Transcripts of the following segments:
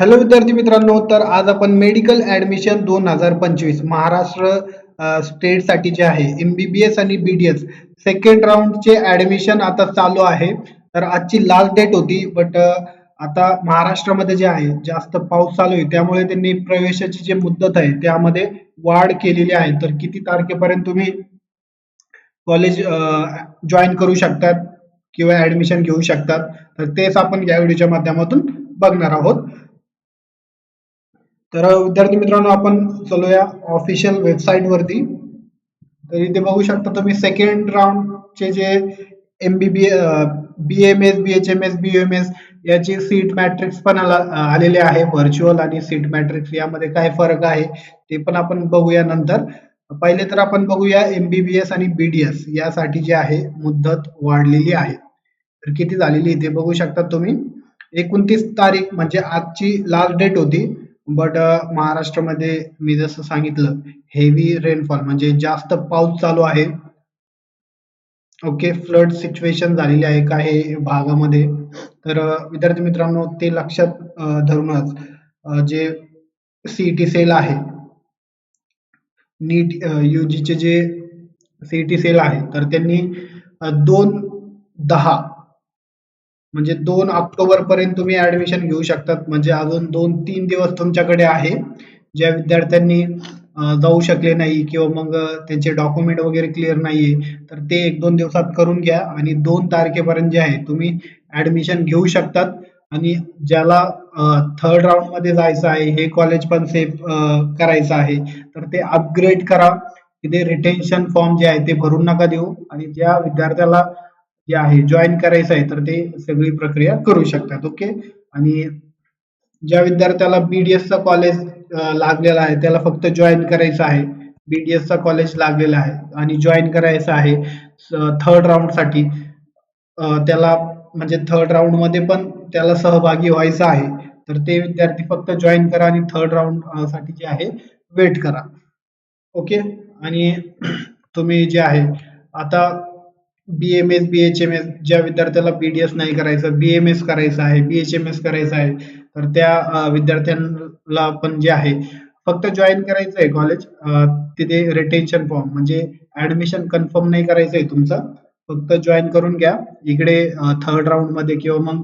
Hello विद्यार्थी मित्रांनो तर आज आपण मेडिकल ऍडमिशन दोन हजार पंचवीस महाराष्ट्र स्टेटसाठी जे आहे एमबीबीएस आणि बीडीएस सेकंड राऊंडचे ऍडमिशन आता चालू आहे. तर आजची लास्ट डेट होती बट आता महाराष्ट्रामध्ये जे आहे जास्त पाऊस चालू आहे त्यामुळे त्यांनी प्रवेशाची जी मुदत आहे त्यामध्ये वाढ केलेली आहे. तर किती तारखेपर्यंत तुम्ही कॉलेज जॉईन करू शकतात किंवा ऍडमिशन घेऊ शकतात तर तेच आपण या व्हिडिओच्या माध्यमातून बघणार आहोत. तर विद्यार्थी मित्रांनो आपण चलूया ऑफिशियल वेबसाईट वरती. तर इथे बघू शकता तुम्ही सेकंड राऊंडचे जे MBBA B M S B H M S B M S याची सीट मॅट्रिक्स पण आलेले आहे व्हर्च्युअल आणि सीट मॅट्रिक्स यामध्ये काय फरक आहे ते पण आपण बघूया नंतर. पहिले तर आपण बघूया एमबीबीएस आणि बीडीएस यासाठी जे आहे मुदत वाढलेली आहे. तर किती झालेली इथे बघू शकता तुम्ही. एकोणतीस तारीख म्हणजे आजची लास्ट डेट होती. बट uh, महाराष्ट्रामध्ये मी जसं सांगितलं हेवी रेनफॉल म्हणजे जास्त पाऊस चालू आहे. ओके फ्लड सिच्युएशन झालेली आहे काही भागामध्ये. तर uh, विद्यार्थी मित्रांनो ते लक्षात uh, धरूनच जे सीईटी सेल आहे नीट यूजीचे जे सीईटी सेल आहे तर त्यांनी दोन दहा म्हणजे दोन ऑक्टोबर पर्यंत तुम्ही ऍडमिशन घेऊ शकतात. म्हणजे अजून दोन तीन दिवस तुमच्याकडे आहे. ज्या विद्यार्थ्यांनी जाऊ शकले नाही किंवा मग त्यांचे डॉक्युमेंट वगैरे क्लिअर नाहीये तर ते एक दोन दिवसात करून घ्या. आणि दोन तारखेपर्यंत जे आहे तुम्ही ऍडमिशन घेऊ शकतात. आणि ज्याला थर्ड राऊंडमध्ये जायचं आहे हे कॉलेज पण सेफ करायचं आहे. तर ते अपग्रेड करा. तिथे रिटेन्शन फॉर्म जे आहे ते भरून नका देऊ. आणि ज्या विद्यार्थ्याला जे आहे जॉईन करायचं आहे तर ते सगळी प्रक्रिया करू शकतात ओके आणि ज्या विद्यार्थ्याला बीडीएसचा कॉलेज लागलेला आहे त्याला फक्त जॉईन करायचं आहे बीडीएसचा कॉलेज लागलेला आहे आणि जॉईन करायचं आहे थर्ड राऊंडसाठी त्याला म्हणजे थर्ड राऊंडमध्ये पण त्याला सहभागी व्हायचं आहे तर ते विद्यार्थी फक्त जॉईन करा आणि थर्ड राऊंडसाठी जे आहे वेट करा ओके आणि तुम्ही जे आहे आता B M S B H M S ज्या विद्यार्थ्याला बीडीएस नाही करायचं बी एम एस करायचं आहे बी एच एम एस करायचं आहे तर त्या विद्यार्थ्यांना पण जे आहे फक्त जॉईन करायचं आहे कॉलेज तिथे रिटेन्शन फॉर्म म्हणजे ऍडमिशन कन्फर्म नाही करायचं आहे तुमचं फक्त जॉईन करून घ्या. इकडे थर्ड राऊंडमध्ये किंवा मग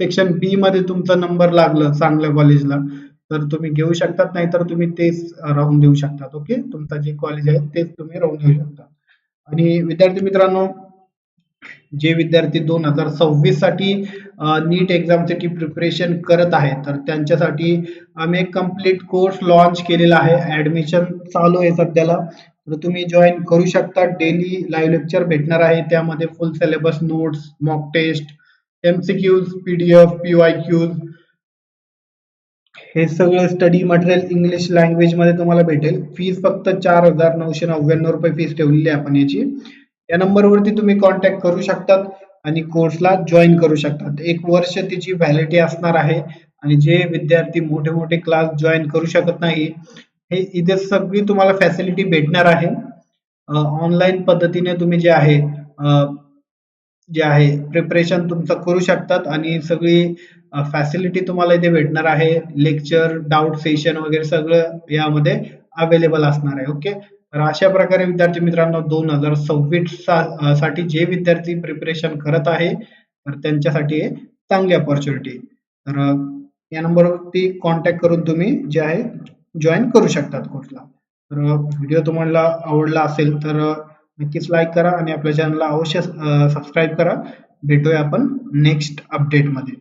सेक्शन बी मध्ये तुमचा नंबर लागलं चांगल्या कॉलेजला तर तुम्ही घेऊ शकतात नाही तर तुम्ही तेच राहून देऊ शकतात ओके तुमचं जे कॉलेज आहे तेच तुम्ही राहून देऊ शकता. आणि विद्यार्थी मित्रांनो जे विद्यार्थी दोन हजार सव्वीससाठी नीट एक्झामसाठी प्रिपरेशन करत आहे तर त्यांच्यासाठी आम्ही एक कंप्लीट कोर्स लॉन्च केलेला आहे. ऍडमिशन चालू आहे सध्याला. तर तुम्ही जॉईन करू शकता. डेली लाईव्ह लेक्चर भेटणार आहे. त्यामध्ये full syllabus notes mock test MCQs PDF PYQs हे सगळं स्टडी मटेरियल इंग्लिश लँग्वेजमध्ये तुम्हाला भेटेल. फीस फक्त चार हजार नऊशे नव्याण्णव रुपये फीस ठेवलेली आहे आपण याची. या नंबरवरती तुम्ही कॉन्टॅक्ट करू शकतात आणि कोर्सला जॉईन करू शकतात. एक वर्ष त्याची व्हॅलिडिटी असणार आहे आणि जे विद्यार्थी मोठे मोठे क्लास जॉईन करू शकत नाही हे इथे सगळी तुम्हाला फॅसिलिटी भेटणार आहे. ऑनलाईन पद्धतीने तुम्ही जे आहे जे आहे प्रिपरेशन तुमचं करू शकतात आणि सगळी फॅसिलिटी तुम्हाला इथे भेटणार आहे. लेक्चर डाऊट सेशन वगैरे सगळं यामध्ये अवेलेबल असणार आहे. ओके तर अशा प्रकारे विद्यार्थी मित्रांनो दोन हजार सव्वीससाठी जे विद्यार्थी प्रिपरेशन करत आहे तर त्यांच्यासाठी हे चांगली अपॉर्च्युनिटी तर या नंबरवरती कॉन्टॅक्ट करून तुम्ही जे आहे जॉईन करू शकतात कोर्सला तर व्हिडिओ तुम्हाला आवडला असेल तर नक्कीच लाईक करा आणि आपल्या चॅनलला अवश्य सबस्क्राईब करा. भेटूया आपण नेक्स्ट अपडेटमध्ये